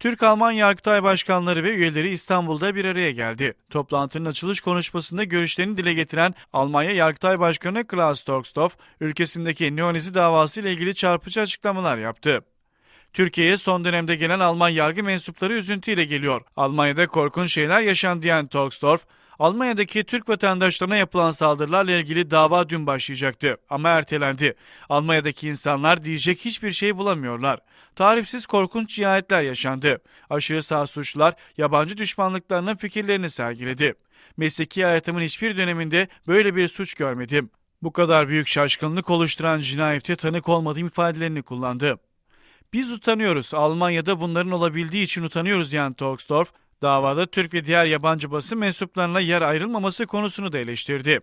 Türk-Alman Yargıtay Başkanları ve üyeleri İstanbul'da bir araya geldi. Toplantının açılış konuşmasında görüşlerini dile getiren Almanya Yargıtay Başkanı Klaus Torksdorf, ülkesindeki neonazi davası ile ilgili çarpıcı açıklamalar yaptı. Türkiye'ye son dönemde gelen Alman yargı mensupları üzüntüyle geliyor. Almanya'da korkunç şeyler yaşandı diyen Torksdorf, Almanya'daki Türk vatandaşlarına yapılan saldırılarla ilgili dava dün başlayacaktı ama ertelendi. Almanya'daki insanlar diyecek hiçbir şey bulamıyorlar. Tarifsiz korkunç cinayetler yaşandı. Aşırı sağ suçlular yabancı düşmanlıklarının fikirlerini sergiledi. Mesleki hayatımın hiçbir döneminde böyle bir suç görmedim. Bu kadar büyük şaşkınlık oluşturan cinayete tanık olmadığım ifadelerini kullandı. Biz utanıyoruz. Almanya'da bunların olabildiği için utanıyoruz diyen Torksdorf, davada Türk ve diğer yabancı basın mensuplarına yer ayrılmaması konusunu da eleştirdi.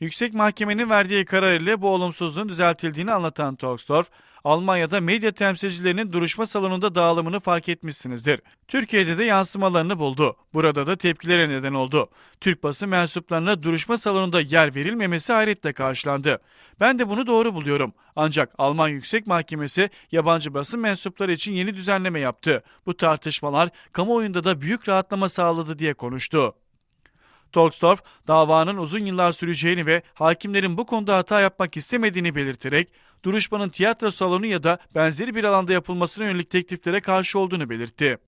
Yüksek Mahkemenin verdiği karar ile bu olumsuzluğun düzeltildiğini anlatan Torksdorf, Almanya'da medya temsilcilerinin duruşma salonunda dağılımını fark etmişsinizdir. Türkiye'de de yansımalarını buldu. Burada da tepkilere neden oldu. Türk basın mensuplarına duruşma salonunda yer verilmemesi hayretle karşılandı. Ben de bunu doğru buluyorum. Ancak Alman Yüksek Mahkemesi yabancı basın mensupları için yeni düzenleme yaptı. Bu tartışmalar kamuoyunda da büyük rahatlama sağladı diye konuştu. Torksdorf, davanın uzun yıllar süreceğini ve hakimlerin bu konuda hata yapmak istemediğini belirterek, duruşmanın tiyatro salonu ya da benzeri bir alanda yapılmasına yönelik tekliflere karşı olduğunu belirtti.